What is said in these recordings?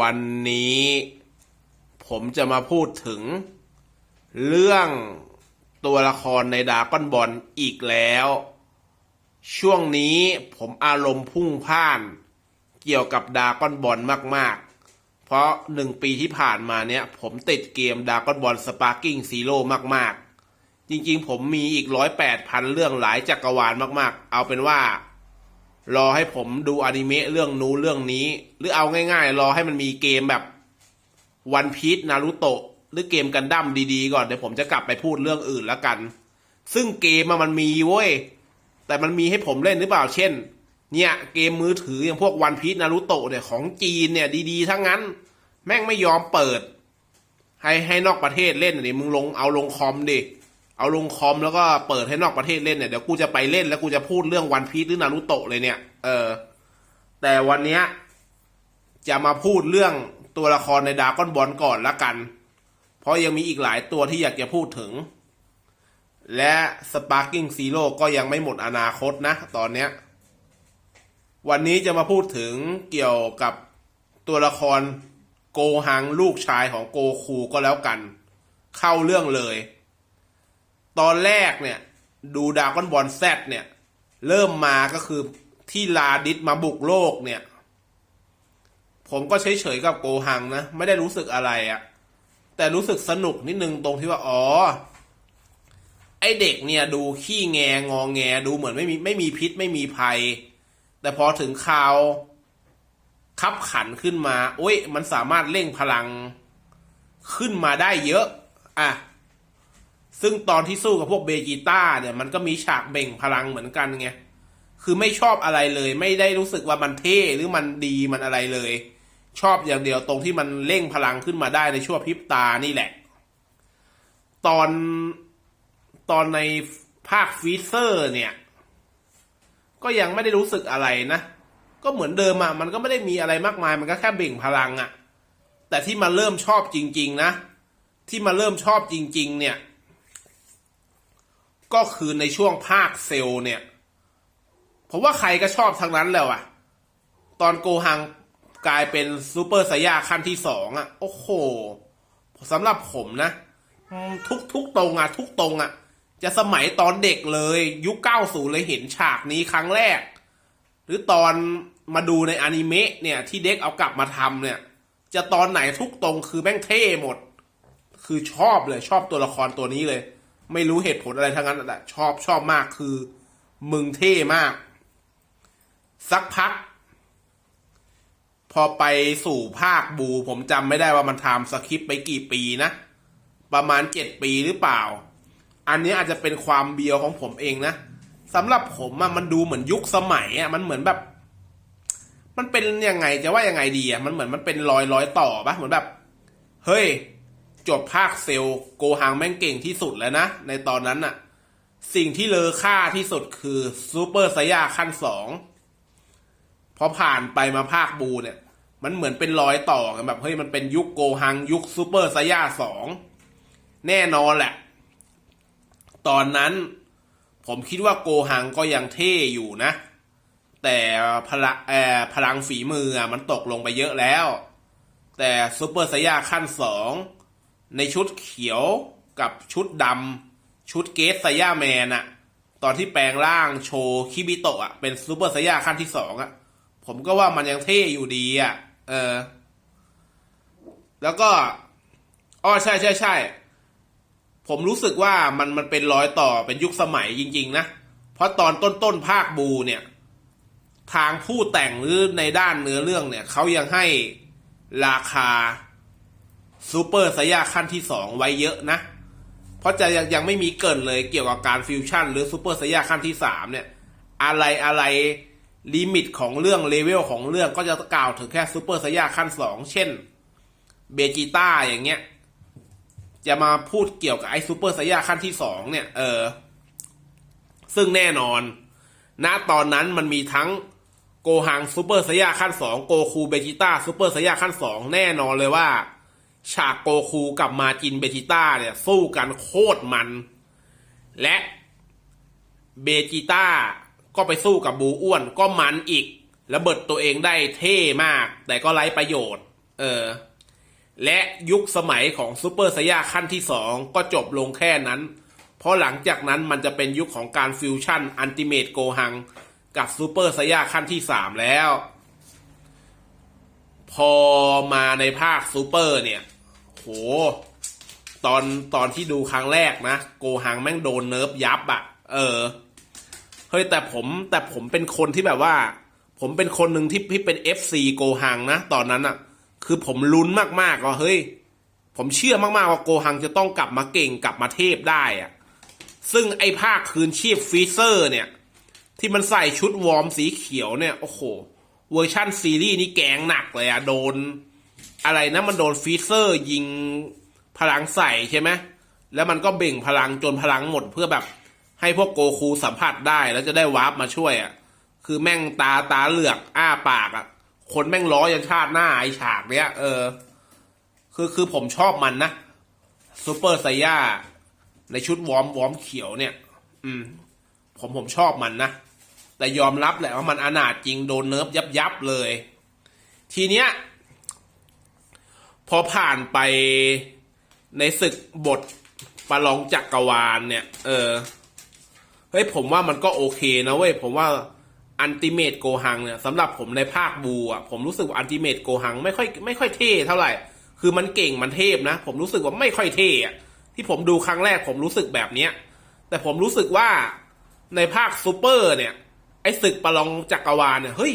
วันนี้ผมจะมาพูดถึง เรื่องตัวละครในดาก้อนบอลอีกแล้ว ช่วงนี้ผมอารมณ์พุ่งพ่าน เกี่ยวกับดาก้อนบอลมาก ๆ เพราะหนึ่งปีที่ผ่านมาเนี่ยผมติดเกมดาก้อนบอลสปาร์กิ้งซีโร่มาก ๆ จริง ๆ ผมมีอีกร้อยแปดพันเรื่องหลายจักรวาลมาก ๆ เอาเป็นว่า รอให้ผมดูอนิเมะเรื่องนู้เรื่องนี้ หรือเอาง่ายๆ รอให้มันมีเกมแบบวันพี e นารูโตะหรือเกมกันดั้มดีๆ ก่อนเดี๋ยวผมจะกลับไปพูดเรื่องอื่นแล้วกัน ซึ่งเกมมันมีเว้ย แต่มันมีให้ผมเล่นหรือเปล่าเช่น เนี่ยเกมมือถืออย่างพวกวันพี e นารูโตะเนี่ยของจีนเนี่ยดีๆ ทั้งนั้น แม่งไม่ยอมเปิด ให้ให้นอกประเทศเล่นดิมึงลงเอาลงคอมดิ เอาลงคอมแล้วก็เปิดให้นอกประเทศเล่นเนี่ยเดี๋ยวกูจะไปเล่นแล้วกูจะพูดเรื่องวันพี e หรือนารูโตะเลยเนี่ย เออ แต่วันเนี้ยจะมาพูดเรื่องตัวละครในดราก้อนบอลก่อนละกัน เพราะยังมีอีกหลายตัวที่อยากจะพูดถึง และสปาร์กิ้งซีโร่ก็ยังไม่หมดอนาคตนะ ตอนเนี้ย วันนี้จะมาพูดถึงเกี่ยวกับตัวละครโกหังลูกชายของโกคูก็แล้วกัน เข้าเรื่องเลย ตอนแรกเนี่ย ดูดราก้อนบอลแซดเนี่ย เริ่มมาก็คือที่ลาดิสมาบุกโลกเนี่ย ผมก็เฉยๆกับโกหังนะ ไม่ได้รู้สึกอะไรอะแต่รู้สึกสนุกนิดนึงตรงที่ว่า อ๋อ ไอเด็กเนี่ย ดูขี้แงงอแง ดูเหมือนไม่มีไม่มีพิษไม่มีภัย แต่พอถึงคราวคับขันขึ้นมา โอ้ย มันสามารถเร่งพลังขึ้นมาได้เยอะ อะ ซึ่งตอนที่สู้กับพวกเบจิต้าเนี่ยมันก็มีฉากเบ่งพลังเหมือนกันไง คือไม่ชอบอะไรเลย ไม่ได้รู้สึกว่ามันเท่หรือมันดีมันอะไรเลย ชอบอย่างเดียวตรงที่มันเร่งพลังขึ้นมาได้ในช่วงพริบตานี่แหละ ตอนตอนในภาคฟีเซอร์เนี่ย ก็ยังไม่ได้รู้สึกอะไรนะ ก็เหมือนเดิมอะมันก็ไม่ได้มีอะไรมากมาย มันก็แค่เบ่งพลังอะแต่ที่มาเริ่มชอบจริง ๆ นะ ที่มาเริ่มชอบจริง ๆ เนี่ย ก็คือในช่วงภาคเซลเนี่ยผมว่าใครก็ชอบทั้งนั้นแล้วอะตอนโกหังกลายเป็นซูเปอร์ไซย่าขั้นที่สองอะโอ้โหสำหรับผมนะ ทุกทุกตรงอะทุกตรงอะจะสมัยตอนเด็กเลยยุคเก้าสูเลยเห็นฉากนี้ครั้งแรก หรือตอนมาดูในอนิเมะเนี่ย ที่เด็กเอากลับมาทำเนี่ย จะตอนไหนทุกตรงคือแม่งเท่หมด คือชอบเลยชอบตัวละครตัวนี้เลย ไม่รู้เหตุผลอะไรทั้งนั้นแหละชอบชอบมากคือ มึงเท่มาก สักพัก พอไปสู่ภาคบูผมจำไม่ได้ว่ามันทำสคริปไปกี่ปีนะ ประมาณเจ็ดปีหรือเปล่า อันนี้อาจจะเป็นความเบียวของผมเองนะสำหรับผมอะมันดูเหมือนยุคสมัยอะมันเหมือนแบบ มันเป็นยังไงจะว่ายังไงดีอะมันเหมือนมันเป็นรอยรอยต่อปะเหมือนแบบ เฮ้ย จบภาคเซลโกหังแม่งเก่งที่สุดแล้วนะ ในตอนนั้นน่ะสิ่งที่เลอค่าที่สุดคือซูเปอร์ไซยาขั้นสองพอผ่านไปมาภาคบูเนี่ย มันเหมือนเป็นรอยต่อกันแบบเฮ้ยมันเป็นยุคโกหังยุคซูเปอร์ไซยาสองแน่นอนแหละ ตอนนั้นผมคิดว่าโกหังก็ยังเท่อยู่นะ แต่พละเอ่อพลังฝีมือมันตกลงไปเยอะแล้ว แต่ซูเปอร์ไซยาขั้นสอง ในชุดเขียวกับชุดดำชุดเกสไซย่าแมนอะตอนที่แปลงร่างโชว์คิบิโตะอะเป็นซูเปอร์ไซย่าขั้นที่สองอะผมก็ว่ามันยังเท่อยู่ดีอะเออ แล้วก็อ๋อใช่ใช่ใช่ผมรู้สึกว่ามันมันเป็นรอยต่อเป็นยุคสมัยจริง ๆ นะ เพราะตอนต้นต้นๆภาคบูเนี่ย ทางผู้แต่งหรือในด้านเนื้อเรื่องเนี่ยเขายังให้ราคา ซูเปอร์ไซย่าขั้นที่สองไว้เยอะนะ เพราะจะยังยังไม่มีเกินเลยเกี่ยวกับการฟิวชั่นหรือซูเปอร์ไซย่าขั้นที่สามเนี่ย อะไรอะไรลิมิตของเรื่องเลเวลของเรื่องก็จะกล่าวถึงแค่ซูเปอร์ไซย่าขั้นสองเช่นเบจิต้าอย่างเงี้ย จะมาพูดเกี่ยวกับไอ้ซูเปอร์ไซย่าขั้นที่สองเนี่ย เออ ซึ่งแน่นอนณตอนนั้นมันมีทั้งโกหังซูเปอร์ไซย่าขั้นสองโกคูเบจิต้าซูเปอร์ไซย่าขั้นสองแน่นอนเลยว่า ฉากโกคูกับมาจินเบจิต้าเนี่ย สู้กันโคตรมัน และเบจิต้าก็ไปสู้กับบูอ้วนก็มันอีกระเบิดตัวเองได้เท่มาก แต่ก็ไร้ประโยชน์ เออ และยุคสมัยของซูเปอร์ไซย่าขั้นที่สองก็จบลงแค่นั้น เพราะหลังจากนั้นมันจะเป็นยุคของการฟิวชั่นอันติเมตโกหัง กับซูเปอร์ไซย่าขั้นที่สามแล้ว พอมาในภาคซูเปอร์เนี่ย โห ตอนตอนที่ดูครั้งแรกนะ โกหังแม่งโดนเนิร์ฟยับอะเออ เฮ้ยแต่ผมแต่ผมเป็นคนที่แบบว่า ผมเป็นคนหนึ่งที่ที่เป็น FC โกหังนะ ตอนนั้นอะคือผมลุ้นมากๆว่าเฮ้ย ผมเชื่อมากๆว่าโกหังจะต้องกลับมาเก่งกลับมาเทพได้อะซึ่งไอ้ภาคคืนชีพฟีเซอร์เนี่ย ที่มันใส่ชุดวอร์มสีเขียวเนี่ย โอ้โห เวอร์ชั่นซีรีส์นี่แกงหนักเลยอะโดน อะไรนะมันโดนฟีเซอร์ยิงพลังใส่ใช่ไหมแล้วมันก็เบ่งพลังจนพลังหมดเพื่อแบบ ให้พวกโกคูสัมผัสได้แล้วจะได้วาร์ปมาช่วยอะ่ะ คือแม่งตาตาเหลือกอ้าปากอะ่ะ คนแม่งล้อยันชาติหน้าไอฉากเนี้ยเออ คือคือผมชอบมันนะซูเปอร์ไซย่าในชุดวอมวอมเขียวเนี่ย อืม ผมผมชอบมันนะ แต่ยอมรับแหละว่ามันอนาถจริงโดนเนิร์ฟยับยับเลย ทีเนี้ย อผ่านไปในศึกบทประลองจักรวาลเนี่ย เออ เฮ้ยผมว่ามันก็โอเคนะเว้ย ผมว่าอันติเมตโกหังเนี่ยสำหรับผมในภาคบูอะผมรู้สึกว่าอันติเมตโกหังไม่ค่อยไม่ค่อยเท่เท่าไหร่ คือมันเก่งมันเทพนะ ผมรู้สึกว่าไม่ค่อยเท่อะที่ผมดูครั้งแรกผมรู้สึกแบบเนี้ย แต่ผมรู้สึกว่าในภาคซูเปอร์เนี่ย ไอศึกประลองจักรวาลเนี่ย เฮ้ย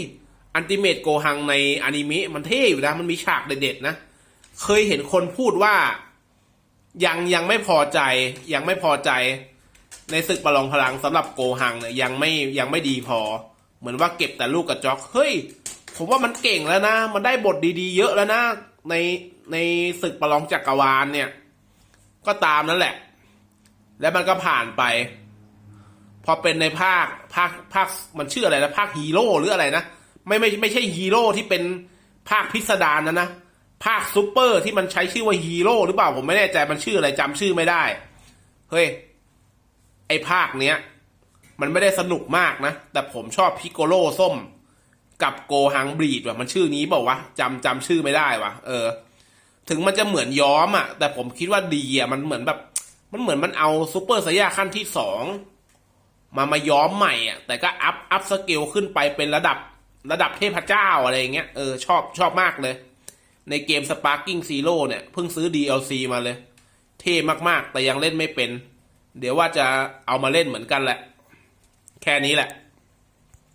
อันติเมตโกหังในอนิเมะมันเท่อยู่นะ มันมีฉากเด็ดๆนะ เคยเห็นคนพูดว่ายังยังไม่พอใจ ยังไม่พอใจในศึกประลองพลังสำหรับโกหังเนี่ยยังไม่ยังไม่ดีพอ เหมือนว่าเก็บแต่ลูกกระจอกเฮ้ย ผมว่ามันเก่งแล้วนะ มันได้บทดีๆ เยอะแล้วนะ ในในศึกประลองจักรวาลเนี่ย ก็ตามนั่นแหละ แล้วมันก็ผ่านไป พอเป็นในภาคภาคภาคมันชื่ออะไรนะภาคฮีโร่หรืออะไรนะไม่ไม่ไม่ใช่ฮีโร่ที่เป็นภาคพิสดารนะนะ ภาคซูเปอร์ที่มันใช้ชื่อว่าฮีโร่หรือเปล่าผมไม่แน่ใจมันชื่ออะไรจำชื่อไม่ได้ เฮ้ย ไอภาคเนี้ย มันไม่ได้สนุกมากนะ แต่ผมชอบพิโกโลส้ม กับโกฮังบรีดว่ะมันชื่อนี้เปล่าวะจำจำชื่อไม่ได้วะเออ ถึงมันจะเหมือนย้อมอะ แต่ผมคิดว่าดีอะมันเหมือนแบบ มันเหมือนมันเอาซูเปอร์ไซย่าขั้นที่สองมามาย้อมใหม่อะ แต่ก็อัพอัพสเกลขึ้นไปเป็นระดับระดับเทพเจ้าอะไรอย่างเงี้ยเออชอบชอบมากเลย ในเกม Sparking Zero เนี่ย เพิ่งซื้อ DLC มาเลย เท่มากๆ แต่ยังเล่นไม่เป็น เดี๋ยวว่าจะเอามาเล่นเหมือนกันแหละ แค่นี้แหละ